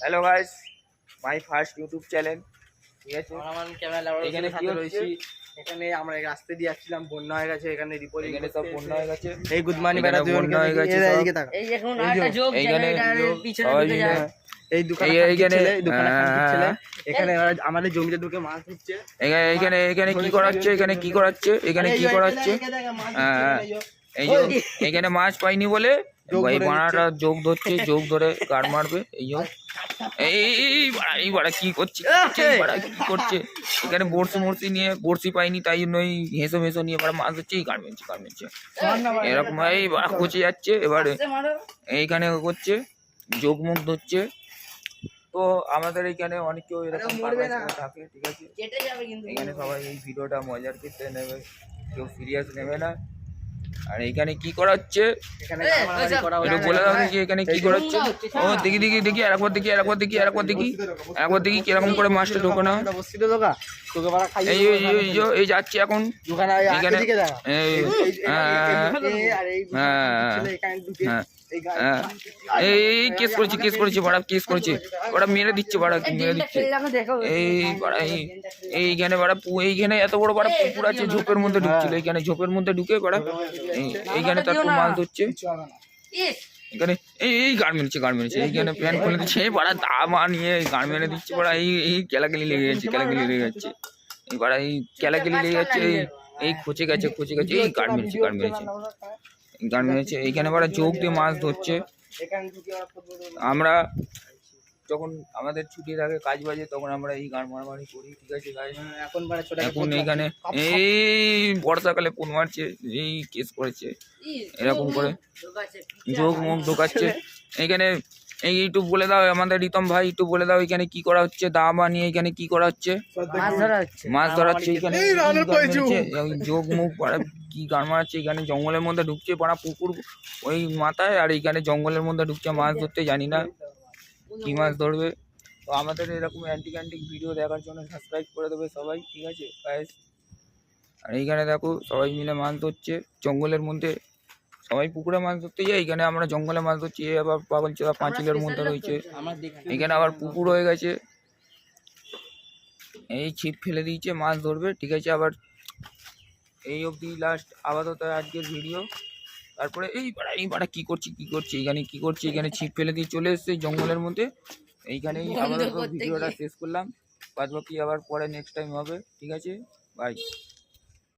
Hello guys my first YouTube channel ঠিক আছে? আমার ক্যামেরা এখানে এখানে কি হাতে হচ্ছে? রয়েছি। এখানে আমরা রাস্তা দিয়ে আসছিলাম বন্যা হয়ে গেছে এখানে রিপোর্টিং এখানে সব বন্যা হয়ে গেছে। এই গুড মর্নিং এখানে বন্যা হয়ে গেছে এই এখন যে, যোগ এইখানে পিছনে ঢুকে যায়। এই দোকানে এই দোকানে খানকির এখানে আমাদের জমিতে ঢুকে মাছ ধরছে। এখানে এখানে এখানে কি করাচ্ছে? এখানে কি করাচ্ছে? এখানে কি করাচ্ছে? হ্যাঁ, এই যে। এখানে মাছ পাইনি বলে এই বাড়াটা যোগ ধরছে যোগ ধরে গাড় মারবে এই এই বাড়া এই বাড়া কি করছে? বাড়া কি করছে? এখানে বড়শি মরসি নিয়ে বড়শি পাইনি তাই জন্য এই হেসো মেসো নিয়ে বাড়া মাছ হচ্ছে এই গাড় মেরছে গাড় মেরছে। এরকম এই বাড়া কচে যাচ্ছে এবারে এইখানে করছে যোগ মুখ ধরছে। তো আমাদের এইখানে কেউ এরকম থাকে ঠিক আছে? এখানে সবাই এই ভিডিওটা মজার ক্ষেত্রে নেবে কেউ সিরিয়াস নেবে না। আর এখানে কি করা হচ্ছে? এখানে এ, মারামারি ওইসব- করা একটু হচ্ছে। বলে দাও দেখি এখানে কি করা হচ্ছে। ও দেখি দেখি দেখি দেখি আরেকবার দেখি আরেকবার দেখি। আরেকবার দেখি আরেকবার দেখি কীরকম করে মাছটা ঢোকানো বাড়া খাইয়ে এই যাচ্ছি এই এই যাচ্ছে এখন। এখানে হ্যাঁ, আর হ্যাঁ, হ্যাঁ, এই হ্যাঁ। কেস করেছি কেস করেছি বাড়া কেস করেছি। ওরা মেরে দিচ্ছে বাড়া মেরে দিচ্ছে। এই বাড়া এই এইখানে বাড়া এইখানে এত বড় বাড়া পুকুর আছে ঝোপের মধ্যে ঢুকছিল। এইখানে ঝোপের মধ্যে ঢুকে বাড়া এইখানে তারপর মাছ ধরছে। এখানে এই এই গাড় মেরেছে এইখানে প্যান খুলে দিচ্ছে এই পাড়া দা মা নিয়ে গাড় মেরে দিচ্ছে পাড়া এই এই কেলাকেলি লেগে যাচ্ছে কেলাকেলি লেগে যাচ্ছে এই পাড়া এই কেলাকেলি লেগে যাচ্ছে এই এই খচে গেছে খচে গেছে এই গাড় মেরেছে গাড় মেরেছে। গাড় হয়েছে এইখানে পাড়া চোখ দিয়ে মাছ ধরছে। ওরা আমরা যখন আমাদের ছুটি থাকে কাজ বাজে তখন আমরা এই গান মারামারি করি ঠিক আছে গাছ এখন এখন এইখানে এই বর্ষাকালে পুন মারছে এই কেস করেছে। এরকম করে। যোগ মুখ ঢোকাচ্ছে। এইখানে এই একটু বলে দাও আমাদের রিতম ভাই একটু বলে দাও এখানে কি করা হচ্ছে দা বানিয়ে এখানে কি করা হচ্ছে? মাছ ধরা হচ্ছে। এখানে। যোগ মুখ পাড়া কি গান মারাচ্ছে এখানে জঙ্গলের মধ্যে ঢুকছে পাড়া পুকুর ওই মাথায় আর এইখানে জঙ্গলের মধ্যে ঢুকছে মাছ ধরতে জানি না কি মাছ ধরবে। তো আমাদের এরকম অ্যান্টিক অ্যান্টিক ভিডিও দেখার জন্য সাবস্ক্রাইব করে দেবে সবাই ঠিক আছে? আর এইখানে দেখো সবাই মিলে মাছ ধরছে জঙ্গলের মধ্যে সবাই পুকুরে মাছ ধরতে যায় এইখানে আমরা জঙ্গলে মাছ ধরছি আবার পাগল চেলা পাঁচিলের মধ্যে রয়েছে। এখানে আবার পুকুর হয়ে গেছে। এই ছিপ ফেলে দিয়েছে মাছ ধরবে ঠিক আছে আবার এই অবধি লাস্ট আপাতত আজকের ভিডিও তারপরে এই বাড়া এই বাড়া কি করছি কি করছি এখানে কি করছি এখানে ছিপ ফেলে দিয়ে চলে এসছে জঙ্গলের মধ্যে। এইখানেই আপাতত ভিডিওটা শেষ করলাম। বাদ বাকি আবার পরে নেক্সট টাইম হবে ঠিক আছে বাই